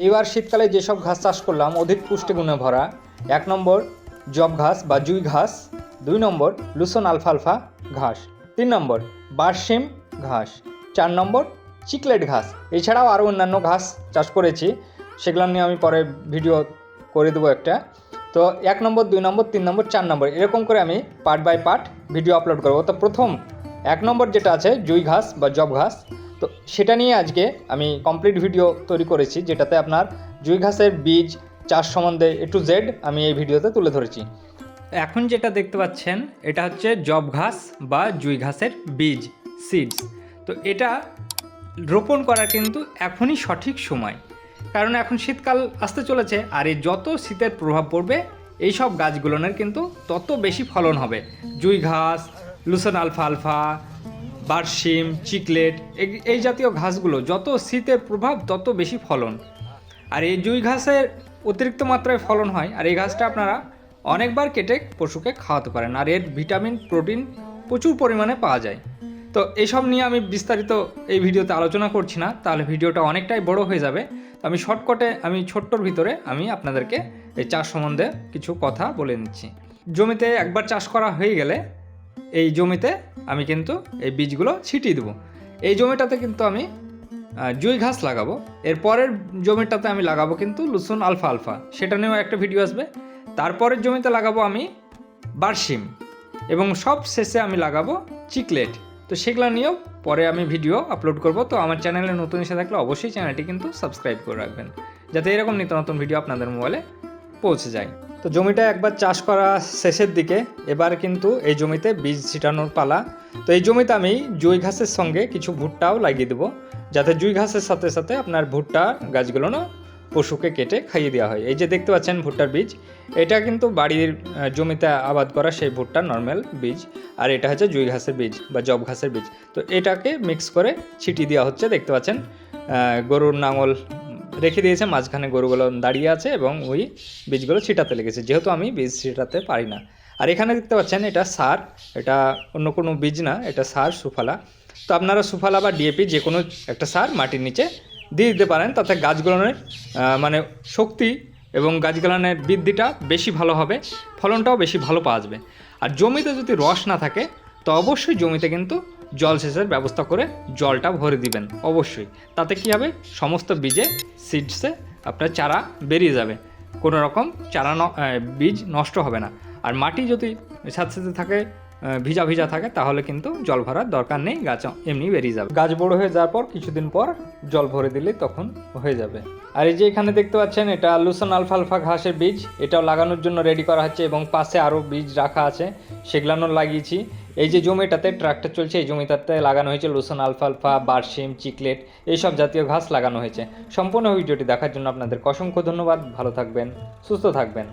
এবার শীতকালে যেসব ঘাস চাষ করলাম, অধিক পুষ্টিগুণে ভরা, এক নম্বর জব ঘাস বা জুই ঘাস, দুই নম্বর লুসন আলফালফা ঘাস, তিন নম্বর বার্সিম ঘাস, চার নম্বর চিকলেট ঘাস। এছাড়াও আরও অন্যান্য ঘাস চাষ করেছি, সেগুলো নিয়ে আমি পরে ভিডিও করে দেবো একটা। তো এক নম্বর, দুই নম্বর, তিন নম্বর, চার নম্বর, এরকম করে আমি part by part video upload করব। তো প্রথম, এক নম্বর যেটা আছে, জুই ঘাস বা জব ঘাস তো সেটা নিয়ে আজকে আমি কমপ্লিট ভিডিও তৈরি করেছি, যেটাতে আপনার জুই ঘাসের বীজ, চাষ সম্বন্ধে এ টু জেড আমি এই ভিডিওতে তুলে ধরেছি। এখন যেটা দেখতে পাচ্ছেন, এটা হচ্ছে জব ঘাস বা জুই ঘাসের বীজ সিডস তো এটা রোপণ করার কিন্তু এখনই সঠিক সময়। কারণ এখন শীতকাল আসতে চলেছে, আর এই যত শীতের প্রভাব পড়বে এই সব গাছগুলোনের কিন্তু তত বেশি ফলন হবে। জুই ঘাস, লুসন আলফা আলফা বার্সিম চিকলেট, এই- এই জাতীয় ঘাসগুলো যত শীতের প্রভাব, তত বেশি ফলন। আর এই জুই ঘাসের অতিরিক্ত মাত্রায় ফলন হয়, আর এই ঘাসটা আপনারা অনেকবার কেটে পশুকে খাওয়াতে পারেন, আর এর ভিটামিন, প্রোটিন প্রচুর পরিমাণে পাওয়া যায়। তো এইসব নিয়ে আমি বিস্তারিত এই ভিডিওতে আলোচনা করছি না, তাহলে ভিডিওটা অনেকটাই বড় হয়ে যাবে। তো আমি শর্টকটে, আমি ছোট্টর ভিতরে আমি আপনাদেরকে এই চাষ সম্বন্ধে কিছু কথা বলে নিচ্ছি। জমিতে একবার চাষ করা হয়ে গেলে এই জমিতে আমি কিন্তু এই বীজগুলো ছিটিয়ে দেবো। এই জমিটাতে কিন্তু আমি জুই ঘাস লাগাবো। এর পরের জমিটাতে আমি লাগাবো কিন্তু লুসুন আলফা আলফা। সেটা নিয়েও একটা ভিডিও আসবে। তারপরের জমিতে লাগাবো আমি বার্সিম এবং সব শেষে আমি লাগাবো চিকলেট। তো সেগুলো নিয়েও পরে আমি ভিডিও আপলোড করব। তো আমার চ্যানেলে নতুন এসে থাকলে অবশ্যই চ্যানেলটি কিন্তু সাবস্ক্রাইব করে রাখবেন, যাতে এরকম নিত্য নতুন ভিডিও আপনাদের মোবাইলে পৌঁছে যায়। তো জমিটা একবার চাষ করা শেষের দিকে, এবার কিন্তু এই জমিতে বীজ ছিটানোর পালা। তো এই জমিতে আমি জুই ঘাসের সঙ্গে কিছু ভুট্টাও লাগিয়ে দেবো, যাতে জুই ঘাসের সাথে সাথে আপনার ভুট্টা গাছগুলো না পশুকে কেটে খাইয়ে দেওয়া হয়। এই যে দেখতে পাচ্ছেন ভুট্টার বীজ, এটা কিন্তু বাড়ির জমিতে আবাদ করা সেই ভুট্টার নর্মাল বীজ, আর এটা হচ্ছে জুই ঘাসের বীজ বা জব ঘাসের বীজ। তো এটাকে মিক্স করে ছিটিয়ে দেওয়া হচ্ছে, দেখতে পাচ্ছেন গরুর নাঙল রেখে দিয়েছে, মাঝখানে গরুগুলো দাঁড়িয়ে আছে এবং ওই বীজগুলো ছিটাতে লেগেছে। যেহেতু আমি বীজ ছিটাতে পারি না। আর এখানে দেখতে পাচ্ছেন, এটা সার, এটা অন্য কোনো বীজ না, এটা সার, সুফলা। তো আপনারা সুফলা বা ডিএপি যে কোনো একটা সার মাটির নিচে দিয়ে দিতে পারেন, তাতে গাছগুলোর মানে শক্তি এবং গাছগুলানের বৃদ্ধিটা বেশি ভালো হবে, ফলনটাও বেশি ভালো পাওয়া যাবে। আর জমিতে যদি রস না থাকে, তো অবশ্যই জমিতে কিন্তু জলসেচের ব্যবস্থা করে জলটা ভরে দিবেন, অবশ্যই। তাতে কী হবে? সমস্ত বীজে সিডসে আপনার চারা বেরিয়ে যাবে। কোনো রকম চারা বীজ নষ্ট হবে না। আর মাটি যদি সাথে সাথে থাকে ভিজা ভিজা থাকে, তাহলে কিন্তু জল ভরার দরকার নেই, গাছ এমনি বেরিয়ে যাবে। গাছ বড় হয়ে যাওয়ার পর কিছুদিন পর জল ভরে দিলে তখন হয়ে যাবে। আর এই যে এখানে দেখতে পাচ্ছেন, এটা লুসন আলফা আলফা ঘাসের বীজ। এটাও লাগানোর জন্য রেডি করা হচ্ছে এবং পাশে আরও বীজ রাখা আছে। সেগুলানো লাগিয়েছি। এই যে জমিটাতে ট্রাক্টর চলছে, এই জমিটাতে লাগানো হয়েছে লুসন আলফা আলফা বার্সিম, চিকলেট, এইসব জাতীয় ঘাস লাগানো হয়েছে। সম্পূর্ণ ভিডিওটি দেখার জন্য আপনাদের অসংখ্য ধন্যবাদ। ভালো থাকবেন, সুস্থ থাকবেন।